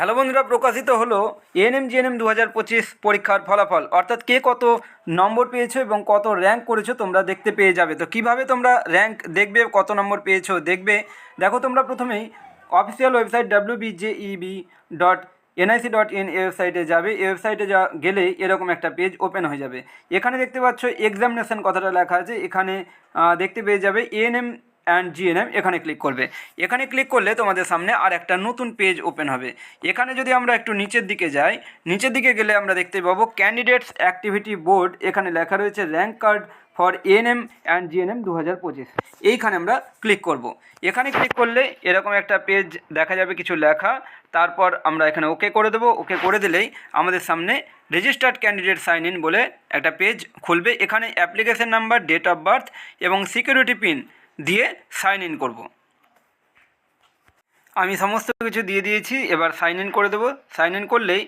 Hello বন্ধুরা, প্রকাশিত হলো এএনএম জিএনএম দু হাজার পঁচিশ পরীক্ষার ফলাফল। অর্থাৎ কে কত নম্বর পেয়েছ এবং কত র্যাঙ্ক করেছ তোমরা দেখতে পেয়ে যাবে। তো কীভাবে তোমরা র্যাঙ্ক দেখবে, কত নম্বর পেয়েছ দেখবে, দেখো তোমরা প্রথমেই official website W WBJEB dot NIC dot in ওয়েবসাইটে যাবে। এই ওয়েবসাইটে যা গেলে এরকম একটা পেজ ওপেন হয়ে যাবে। এখানে দেখতে পাচ্ছ এক্সামিনেশন কথাটা লেখা আছে। এখানে দেখতে পেয়ে যাবে এএনএম অ্যান্ড জিএনএম এখানে ক্লিক করবে। এখানে ক্লিক করলে তোমাদের সামনে আর একটা নতুন পেজ ওপেন হবে। এখানে যদি আমরা একটু নিচের দিকে যাই, নিচের দিকে গেলে আমরা দেখতে পাবো ক্যান্ডিডেটস অ্যাক্টিভিটি বোর্ড এখানে লেখা রয়েছে rank card for ANM and GNM দু হাজার পঁচিশ। এইখানে আমরা ক্লিক করব। এখানে ক্লিক করলে এরকম একটা পেজ দেখা যাবে কিছু লেখা, তারপর আমরা এখানে ওকে করে দেবো। ওকে করে দিলেই আমাদের সামনে রেজিস্টার্ড ক্যান্ডিডেট সাইন ইন বলে একটা পেজ খুলবে। এখানে application number date of birth এবং সিকিউরিটি পিন দিয়ে সাইন ইন করব। আমি সমস্ত কিছু দিয়ে দিয়েছি, এবার সাইন ইন করে দেবো। সাইন ইন করলেই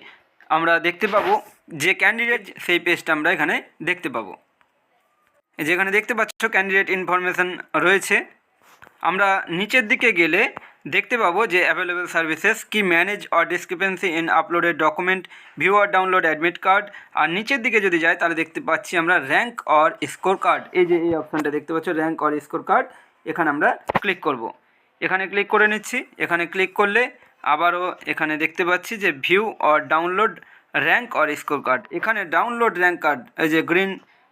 আমরা দেখতে পাবো যে ক্যান্ডিডেট সেই পেজটা আমরা এখানে দেখতে পাবো। যেখানে দেখতে পাচ্ছ ক্যান্ডিডেট ইনফরমেশন রয়েছে। আমরা নিচের দিকে গেলে দেখতে পাবো যে অ্যাভেলেবেল সার্ভিসেস কি manage or discrepancy in uploaded document view R download admit card আর নিচের দিকে যদি যাই তাহলে দেখতে পাচ্ছি আমরা র্যাঙ্ক অর স্কোর কার্ড এই যে এই অপশানটা দেখতে পাচ্ছ র্যাঙ্ক অর স্কোর কার্ড এখানে আমরা ক্লিক করব। এখানে ক্লিক করে নিচ্ছি। এখানে ক্লিক করলে আবারও এখানে দেখতে পাচ্ছি যে view or download rank or score card এখানে ডাউনলোড র্যাঙ্ক কার্ড এই যে গ্রিন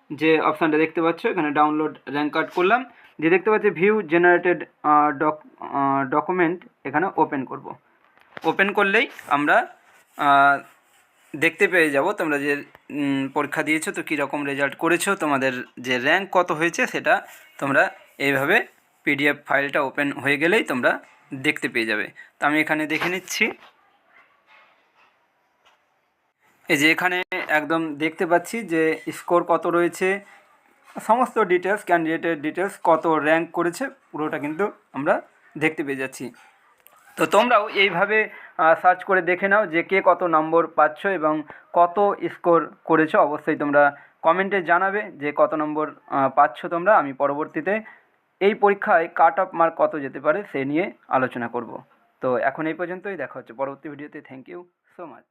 যে অপশানটা দেখতে পাচ্ছ, এখানে ডাউনলোড র্যাঙ্ক কার্ড করলাম। যে দেখতে পাচ্ছি ভিউ জেনারেটেড ডক ডকুমেন্ট এখানে ওপেন করব। ওপেন করলেই আমরা দেখতে পেয়ে যাব তোমরা যে পরীক্ষা দিয়েছ, তো কীরকম রেজাল্ট করেছ, তোমাদের যে র্যাঙ্ক কত হয়েছে সেটা তোমরা এইভাবে পিডিএফ ফাইলটা ওপেন হয়ে গেলেই তোমরা দেখতে পেয়ে যাবে। তো আমি এখানে দেখে নিচ্ছি। এই যে এখানে একদম দেখতে পাচ্ছি যে স্কোর কত রয়েছে, সমস্ত ডিটেলস ক্যান্ডিডেটের ডিটেলস কত র্যাঙ্ক করেছে, পুরোটা কিন্তু আমরা দেখতে পেয়ে যাচ্ছি। তো তোমরাও এইভাবে সার্চ করে দেখে নাও যে কে কত নম্বর পাচ্ছ এবং কত স্কোর করেছ। অবশ্যই তোমরা কমেন্টে জানাবে যে কত নম্বর পাচ্ছ তোমরা। আমি পরবর্তীতে এই পরীক্ষায় কাট অফ মার্ক কত যেতে পারে সে নিয়ে আলোচনা করব। তো এখন এই পর্যন্তই, দেখা হচ্ছে পরবর্তী ভিডিওতে। Thank you so much